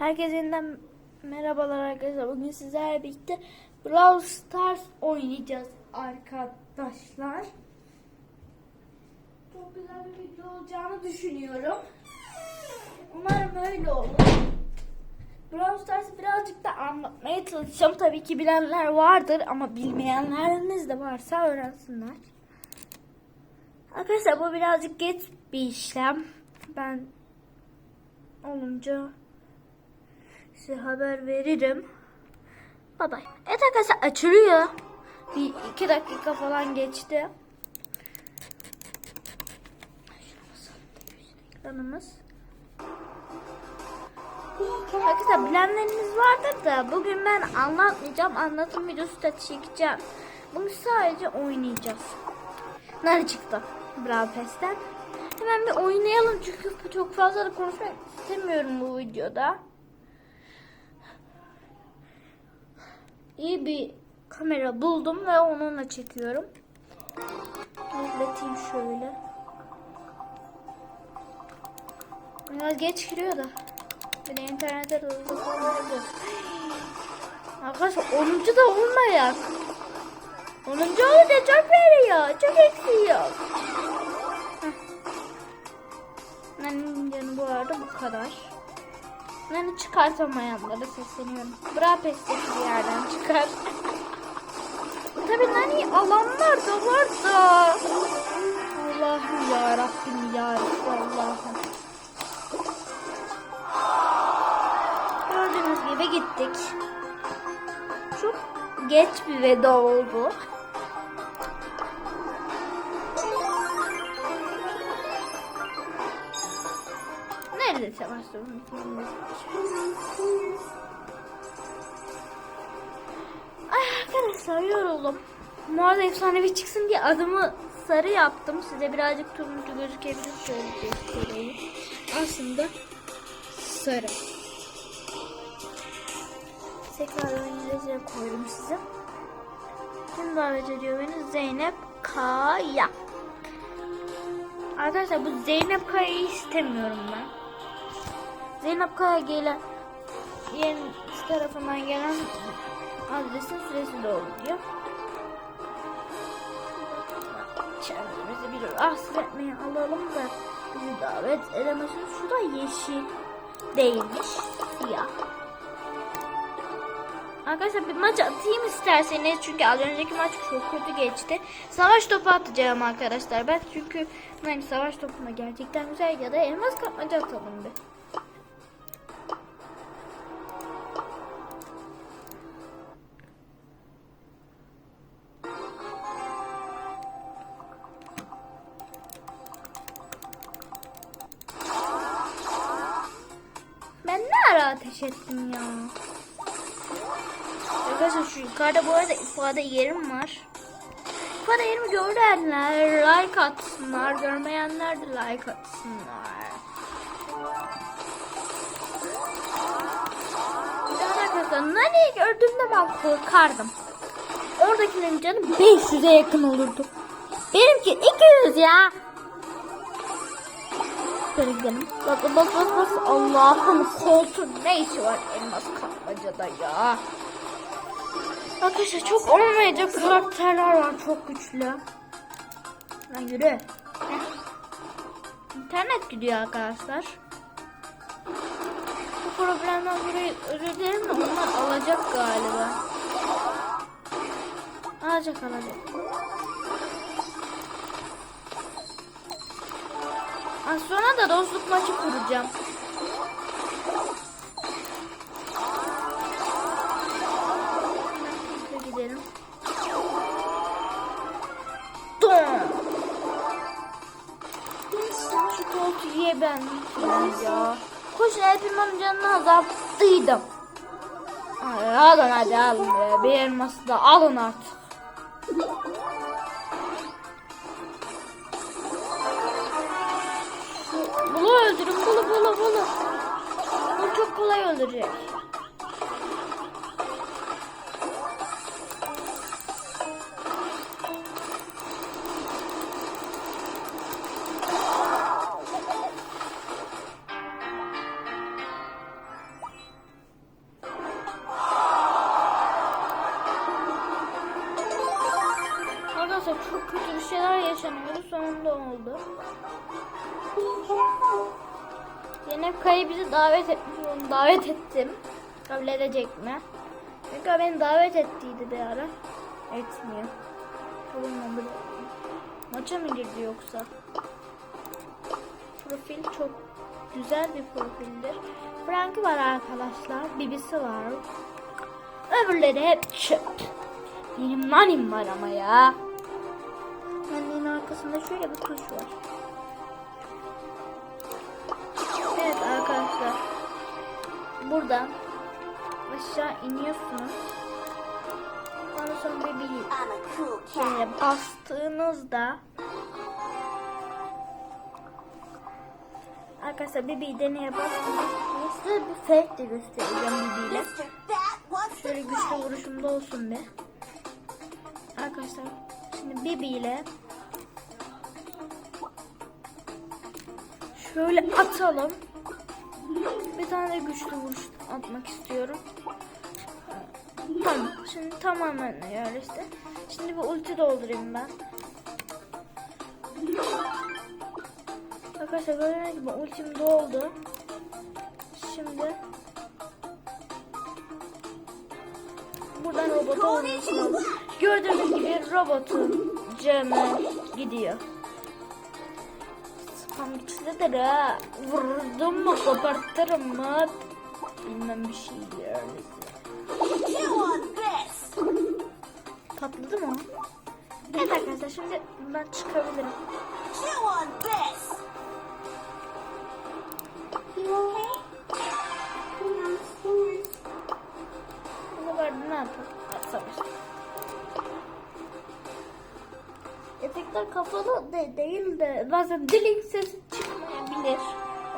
Herkese yeniden merhabalar arkadaşlar. Bugün sizlerle birlikte Brawl Stars oynayacağız arkadaşlar. Çok güzel bir video olacağını düşünüyorum. Umarım öyle olur. Brawl Stars'ı birazcık da anlatmaya çalışacağım. Tabii ki bilenler vardır ama bilmeyenleriniz de varsa öğrensinler. Arkadaşlar bu birazcık geç bir işlem. Ben olunca size haber veririm. Bye bye. Evet arkadaşlar açılıyor. Bir iki dakika falan geçti. Ekranımız. Arkadaşlar bilenleriniz vardır da bugün ben anlatmayacağım. Anlatım videosu da çekeceğim. Bugün sadece oynayacağız. Nerede çıktı? Brawl Pass'ten. Hemen bir oynayalım çünkü çok fazla da konuşmak istemiyorum bu videoda. İyi bir kamera buldum ve onunla çekiyorum. İzleteyim şöyle. Biraz geç giriyor da. Bir de internete de. Arkadaşlar 10. da olmayak. 10. olunca çok veriyor. Çok eksiyor. Nanin canı bu arada bu kadar. Nani çıkartamayanlara sesleniyorum. Bra pesteki bir yerden çıkar. Tabii Nani alanlar da var da. Allah'ım ya Rabbim ya Allah'ım. Gördüğünüz gibi gittik. Çok geç bir veda oldu. Nerede savaştım? Ay arkadaşlar yoruldum. Mağaza efsanevi çıksın diye adımı sarı yaptım. Size birazcık turuncu gözükebilir şöyle göstereyim. Aslında sarı. Tekrar İngilizce koydum size. Kim davet ediyor beni? Zeynep Kaya. Arkadaşlar bu Zeynep Kaya'yı istemiyorum ben. Zeynep Kaya gelen yerin tarafından gelen adresin süresi dolduruyor. Kendimizi bir rahatsız etmeye alalım da bizi davet edemesin. Şu da yeşil değilmiş. Siyah. Arkadaşlar bir maç atayım isterseniz çünkü az önceki maç çok kötü geçti. Savaş topu atacağım arkadaşlar ben çünkü yani savaş topuna gerçekten güzel ya da elmas kapmaca atalım bir. Ateş ettim ya? Arkadaşlar şu yukarıda bu arada ifade yerim var. İfade yerimi görenler like atsınlar. Görmeyenler de like atsınlar. Arkadaşlar Nani'yi gördüğümde ben korkardım. Oradakilerin canı 500'e yakın olurdu. Benimki 200 ya. Şöyle gidelim. Bas bas bas bas. Allah'ım koltuğun ne işi var elmas kapmacada ya. Arkadaşlar çok olmayacak karakterler var çok güçlü. Lan yürü. İnternet gidiyor arkadaşlar. Bu problemden özür dilerim de onlar alacak galiba. Alacak alacak. Az sonra da dostluk maçı kuracağım. Gidelim. Şu koltuğu ben ya. Koş Elpim'in canını azalttıydım. Ay, alın hadi alın be. Bir elması da alın artık. Bulu öldürün. Bulu bulu bulu. Bu çok kolay öldürecek. Arkadaşlar çok kötü bir şeyler yaşanıyordu. Sonunda oldu. Zeynep Kaya bizi davet etmiş. Onu davet ettim. Kabul edecek mi? Çünkü beni davet ettiydi bir ara. Etmiyor. Bulunmadı. Maça mı girdi yoksa? Profil çok güzel bir profildir. Frank'i var arkadaşlar. Bibisi var. Öbürleri hep çöp. Benim nanim var ama ya. Annenin arkasında şöyle bir kuş var. Buradan aşağı iniyorsunuz. Ondan sonra bir, şeye bastığınızda Arkadaşlar bir deneye bastığınızda size bir fake de göstereceğim to Şöyle güçlü vuruşumda olsun be. Arkadaşlar şimdi Bibi ile şöyle atalım. Bir tane güçlü vuruş atmak istiyorum. Tamam. Şimdi tamamen yerleşti. Şimdi bir ulti doldurayım ben. Arkadaşlar gördüğünüz gibi ultim doldu. Şimdi buradan robota vurmuşum. Gördüğünüz gibi robotun canı gidiyor. Spam güçlüdür ha. Vurdum mu kopartırım mı? Bilmem bir şey. Patladı mı? Evet arkadaşlar şimdi ben çıkabilirim. Bunu vardı ne yapalım? Hadi Efektler kafalı de değil de bazen dilek sesi çıkmayabilir.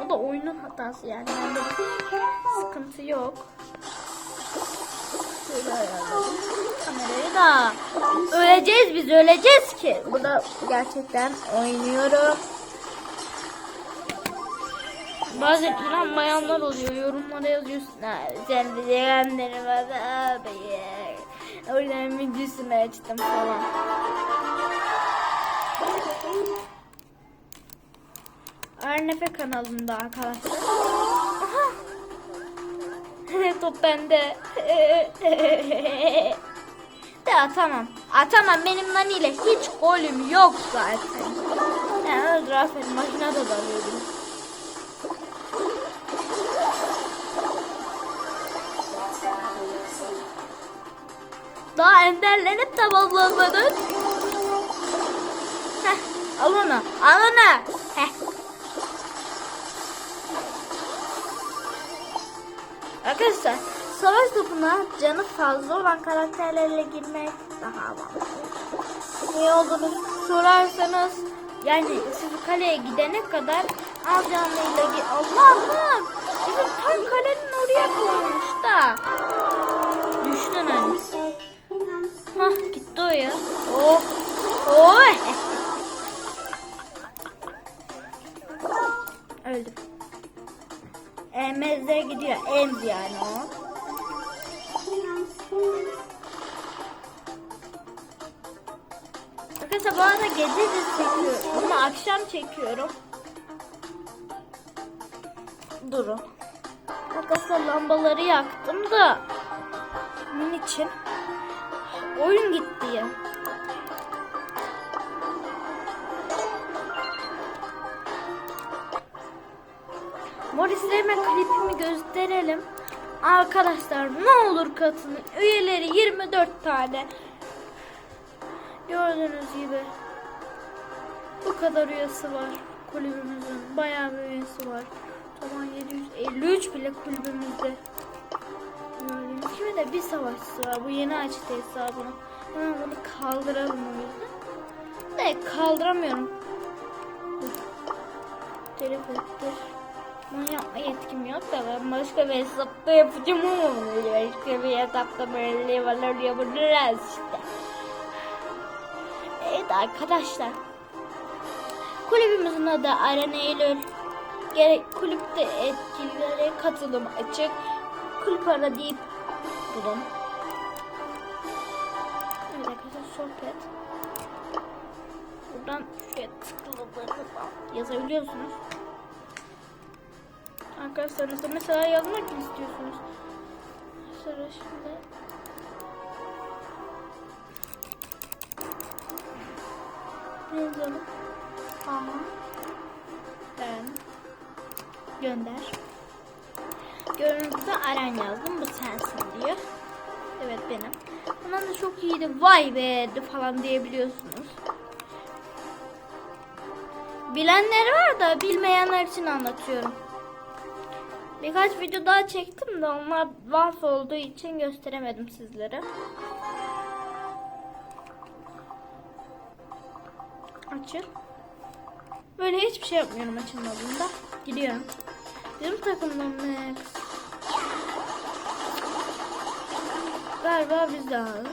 O da oyunun hatası yani. Bir sıkıntı yok. Kamerayı da. Öleceğiz biz öleceğiz ki. Burada gerçekten oynuyorum. Bazı inanmayanlar oluyor. Yorumlara yazıyorsun. Ha, sen bize bana abi. O yüzden videosunu açtım falan. Arnefe kanalında arkadaşlar. Top bende. De atamam. Atamam. Benim Nani ile hiç golüm yok zaten. Yani öldür aferin. Makine de dalıyordum. Daha enderlenip tamamlanmadın. Heh, al onu, al onu. Arkadaşlar, savaş topuna canı fazla olan karakterlerle girmek daha havalı. Niye olduğunu sorarsanız, yani siz kaleye gidene kadar az canlıyla git. Allah'ım! Bizim tam kalenin oraya koymuş da. Düştün hani. Hah gitti o ya. Oh. Oh. Öldüm. Emez'e gidiyor. Emz yani o. Arkadaşlar bu arada gece de çekiyorum. Ama akşam çekiyorum. Durun. Arkadaşlar lambaları yaktım da. Bunun için. Oyun gitti ya. Morislerime klipimi gösterelim. Arkadaşlar ne olur katılın. Üyeleri 24 tane. Gördüğünüz gibi. Bu kadar üyesi var. Kulübümüzün bayağı bir üyesi var. Tamam 753 bile kulübümüzde. Gibi de bir savaşçısı var. Bu yeni açtı hesabını. Hemen bunu kaldıralım o yüzden. De kaldıramıyorum. Dur. Bunu yapma yetkim yok da ben başka bir hesapta yapacağım ama bunu başka bir hesapta böyle yapılır yapılırız işte. Evet arkadaşlar. Kulübümüzün adı Arena Eylül. Gerek kulüpte etkinliklere katılım açık. Kulüp ara deyip bulun. Evet arkadaşlar sohbet. Şuradan şuraya tıkladığınızda yazabiliyorsunuz. Arkadaşlarınızla mesela yazmak mı istiyorsunuz? Sonra şimdi yazalım. Ama ben gönder. Görüntüde Aren yazdım. Bu sensin diyor. Evet benim. Bundan da çok iyiydi. Vay be falan diyebiliyorsunuz. Bilenler var da bilmeyenler için anlatıyorum. Birkaç video daha çektim de onlar varsa olduğu için gösteremedim sizlere. Açıl. Böyle hiçbir şey yapmıyorum açılmadığında. Gidiyorum. Bizim takımdan Max. Galiba biz de aldık.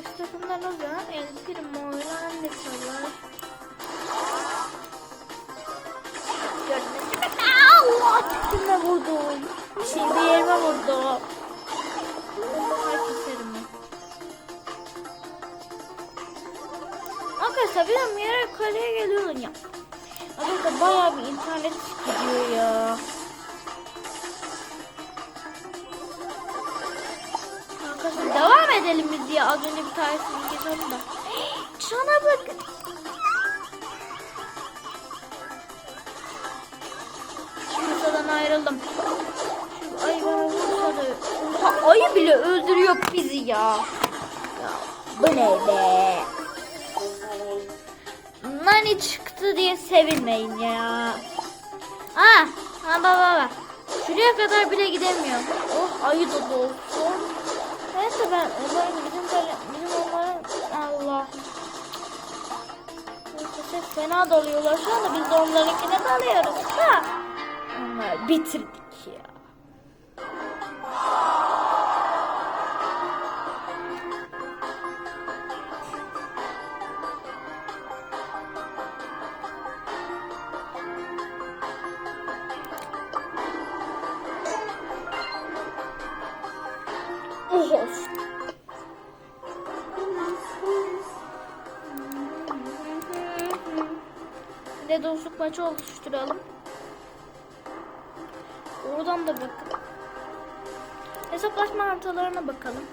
Üst takımdan o zaman El Primo ile annesi var. Mü? Allah! Tipime vurdum. Şimdi yerime vurdu. Arkadaşlar bir an yere kaleye geliyorum ya. Arkadaşlar bayağı bir internet gidiyor ya. Arkadaşlar devam edelim biz diye az önce bir tanesini geçelim de. Şuna bakın. Masadan ayrıldım. Şu ayı bile öldürüyor bizi ya. Ya bu ne be? Nani çıktı diye sevinmeyin ya. Ah, ha baba baba. Şuraya kadar bile gidemiyorum. Oh ayı da dolsun. Neyse ben onların bizim böyle bizim onların Allah. Neyse fena dalıyorlar şu anda biz de onlarınkine dalıyoruz da. Onlar bitirdik ya. De dostluk maçı oluşturalım. Oradan da bakın. Hesaplaşma haritalarına bakalım.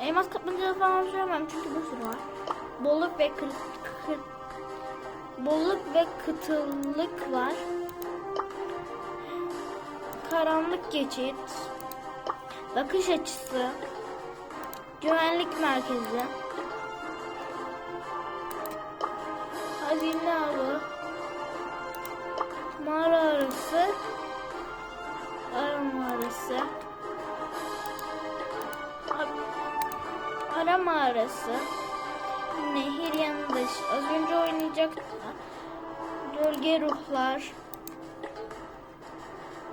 Elmas kapmaca falan söylemem çünkü bu sürü var. Bolluk ve kır, bolluk ve kıtıllık var. Karanlık geçit. Bakış açısı. Güvenlik merkezi. Arası. Arama arası. Arama arası. Nehir yanında. Az önce oynayacak. Gölge ruhlar.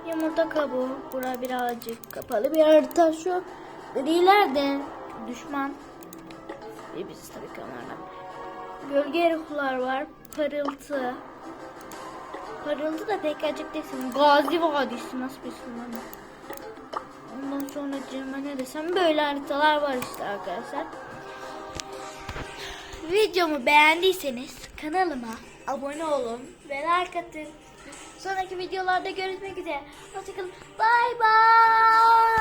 Yumurta kabuğu. Bura birazcık kapalı bir harita. Şu griler de düşman. Biz tabii ki onlardan. Gölge ruhlar var. Parıltı. Parıldı da pek acıktıysam. Gazi Vadisi nasıl bir sınır? Ondan sonra cırma ne desem böyle haritalar var işte arkadaşlar. Videomu beğendiyseniz kanalıma abone olun ve like atın. Sonraki videolarda görüşmek üzere. Hoşçakalın. Bay bay.